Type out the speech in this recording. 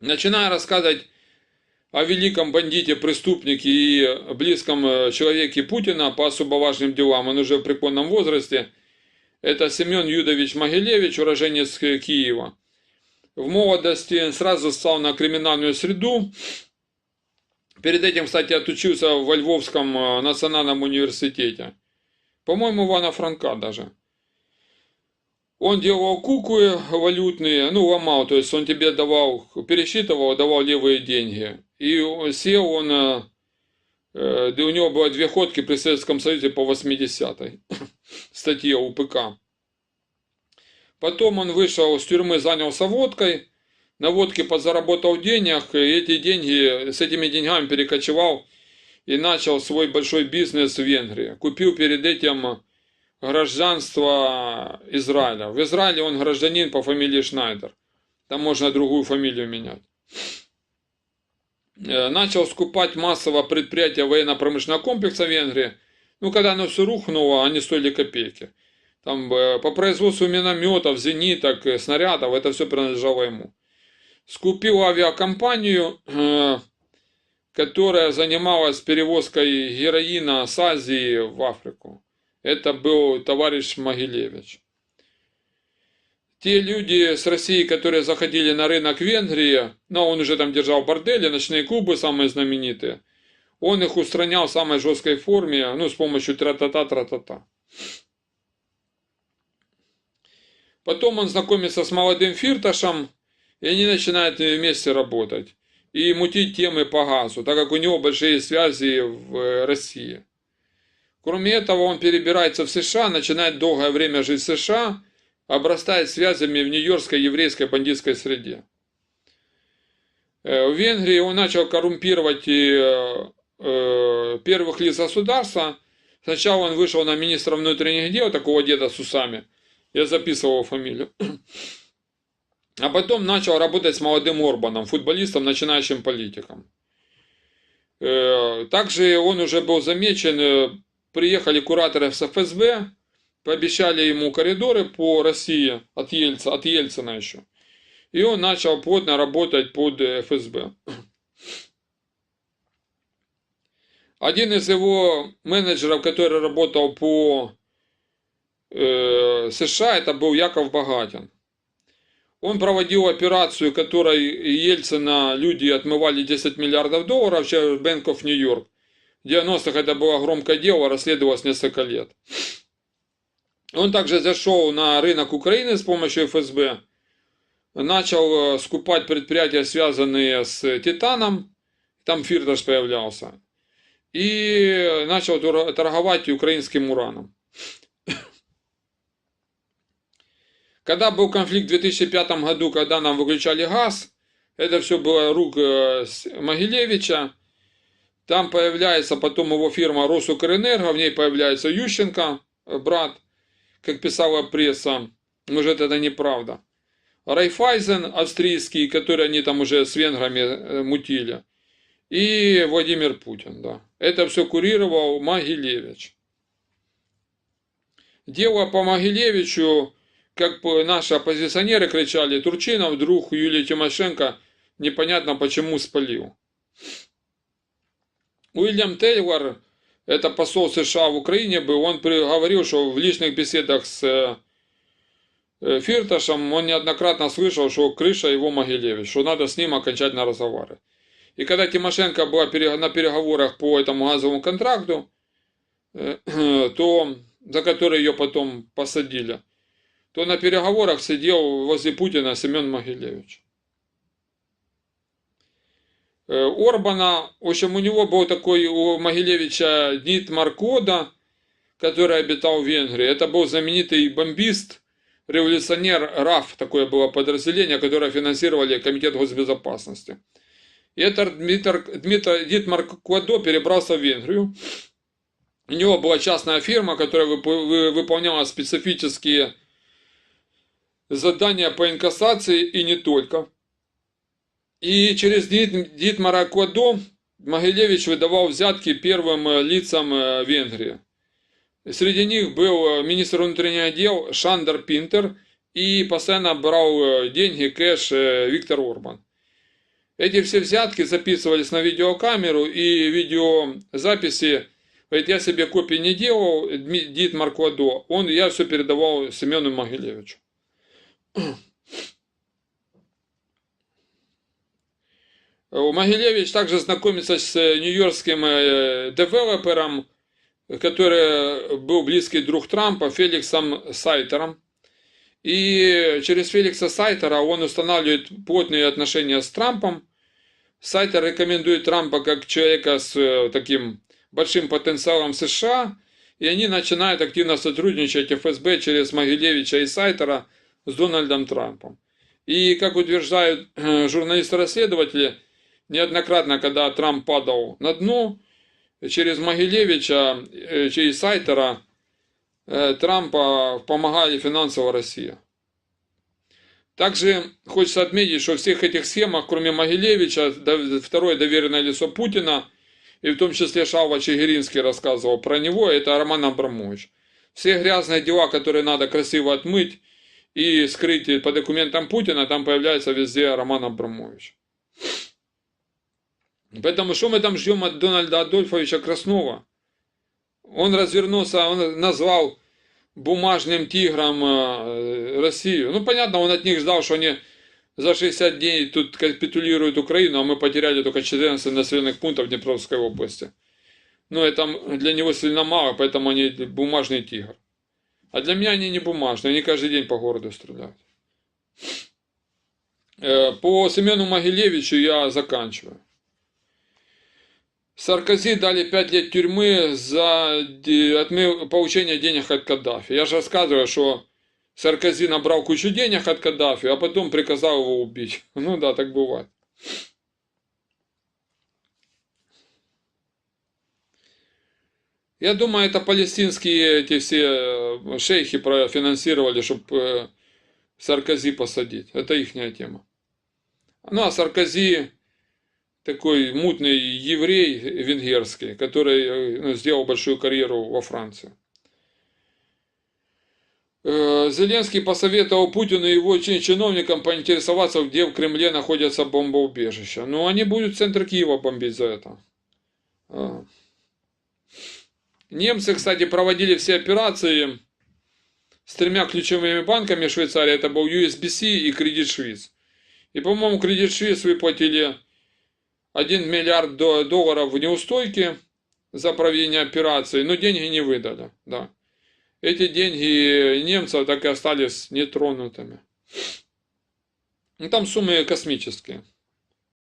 начиная рассказывать о великом бандите, преступнике и близком э, человеке Путина по особо важным делам, он уже в преклонном возрасте, это Семен Юдович Могилевич, уроженец Киева. В молодости сразу стал на криминальную среду. Перед этим, кстати, отучился во Львовском э, национальном университете. По-моему, Ивана Франка даже. Он делал куклы валютные, ну, ломал, то есть он тебе давал, пересчитывал, давал левые деньги. И сел он, э, э у него было две ходки при Советском Союзе по 80-й статье УПК. Потом он вышел с тюрьмы, занялся водкой, на водке подзаработал денег, и эти деньги, с этими деньгами перекочевал и начал свой большой бизнес в Венгрии. Купил перед этим гражданство Израиля. В Израиле он гражданин по фамилии Шнайдер. Там можно другую фамилию менять. Э, начал скупать массово предприятия военно-промышленного комплекса Венгрии. Ну, когда оно все рухнуло, они стоили копейки. Там э, по производству минометов, зениток, э, снарядов, это все принадлежало ему. Скупил авиакомпанию, которая занималась перевозкой героина с Азии в Африку. Это был товарищ Могилевич. Те люди с России, которые заходили на рынок Венгрии, но он уже там держал бордели, ночные клубы самые знаменитые, он их устранял в самой жесткой форме, ну, с помощью тра-та-та-тра-та-та. Потом он знакомится с молодым Фирташем, и они начинают вместе работать и мутить темы по газу, так как у него большие связи в э, России. Кроме этого, он перебирается в США, начинает долгое время жить в США, обрастает связями в нью-йоркской еврейской бандитской среде. Э, в Венгрии он начал коррумпировать э, первых лиц государства. Сначала он вышел на министра внутренних дел, такого деда с усами. Я записывал фамилию. А потом начал работать с молодым Орбаном, футболистом, начинающим политиком. Э, также он уже был замечен, э, приехали кураторы с ФСБ, пообещали ему коридоры по России от, Ельца, от Ельцина еще. И он начал плотно работать под ФСБ. Один из его менеджеров, который работал по э, США, это был Яков Богатин. Он проводил операцию, которой Ельцина люди отмывали 10 миллиардов долларов через Bank York. В 90-х это было громкое дело, расследовалось несколько лет. Он также зашел на рынок Украины с помощью ФСБ, начал э, скупать предприятия, связанные с Титаном, там Фирташ появлялся, и начал торговать украинским ураном. Когда был конфликт в 2005 году, когда нам выключали газ, это все было рук э, Могилевича. Там появляется потом его фирма Росукрэнерго, в ней появляется Ющенко, э, брат, как писала пресса. Может, это неправда. Райфайзен австрийский, который они там уже с венграми э, мутили. И Владимир Путин, да. Это все курировал Могилевич. Дело по Могилевичу как наши оппозиционеры кричали, Турчинов, друг Юлии Тимошенко, непонятно почему спалил. Уильям Тейлор, это посол США в Украине был, он говорил, что в личных беседах с э, Фирташем он неоднократно слышал, что крыша его Могилевич, что надо с ним окончательно разговаривать. И когда Тимошенко была на переговорах по этому газовому контракту, э, то, за который ее потом посадили, то на переговорах сидел возле Путина Семен Могилевич. Э, Орбана, в общем, у него был такой, у Могилевича Дит Маркода, который обитал в Венгрии. Это был знаменитый бомбист, революционер РАФ, такое было подразделение, которое финансировали Комитет госбезопасности. И этот Дмитрий, Дмитрий Дитмар Квадо перебрался в Венгрию. У него была частная фирма, которая выполняла специфические задания по инкассации и не только. И через Дитмара Квадо Могилевич выдавал взятки первым э, лицам э, Венгрии. Среди них был э, министр внутренних дел Шандер Пинтер и постоянно брал деньги, кэш Виктор Орбан. Эти все взятки записывались на видеокамеру и видеозаписи. Говорит, я себе копии не делал, Дит Марквадо, он, я все передавал Семену Могилевичу. Могилевич также знакомится с нью-йоркским э, девелопером, который был близкий друг Трампа, Феликсом Сайтером. И через Феликса Сайтера он устанавливает плотные отношения с Трампом. Сайтер рекомендует Трампа как человека с э, таким большим потенциалом США. И они начинают активно сотрудничать ФСБ через Могилевича и Сайтера с Дональдом Трампом. И, как утверждают э, журналисты-расследователи, неоднократно, когда Трамп падал на дно, через Могилевича, э, через Сайтера Э, Трампа помогали финансово Россия. Также хочется отметить, что в всех этих схемах, кроме Могилевича, второе доверенное лицо Путина, и в том числе Шалва Чигиринский рассказывал про него, это Роман Абрамович. Все грязные дела, которые надо красиво отмыть и скрыть по документам Путина, там появляется везде Роман Абрамович. Поэтому что мы там ждем от Дональда Адольфовича Краснова? Он развернулся, он назвал бумажным тигром э, Россию. Ну, понятно, он от них ждал, что они за 60 дней тут капитулируют Украину, а мы потеряли только 14 населенных пунктов Днепровской области. Но это для него сильно мало, поэтому они бумажный тигр. А для меня они не бумажные, они каждый день по городу стреляют. Э, по Семену Могилевичу я заканчиваю. Саркози дали 5 лет тюрьмы за получение денег от Каддафи. Я же рассказываю, что Саркози набрал кучу денег от Каддафи, а потом приказал его убить. Ну да, так бывает. Я думаю, это палестинские эти все э, шейхи профинансировали, чтобы э, Саркози посадить. Это их тема. Ну а Саркози такой мутный еврей венгерский, который ну, сделал большую карьеру во Франции. Э, Зеленский посоветовал Путину и его чиновникам поинтересоваться, где в Кремле находятся бомбоубежища. Но они будут центр Киева бомбить за это. А. Немцы, кстати, проводили все операции с тремя ключевыми банками Швейцарии. Это был USBC и Credit Suisse. И, по-моему, Credit Suisse выплатили 1 миллиард долларов в неустойке за проведение операции, но деньги не выдали. Да. Эти деньги немцев так и остались нетронутыми. Ну, там суммы космические.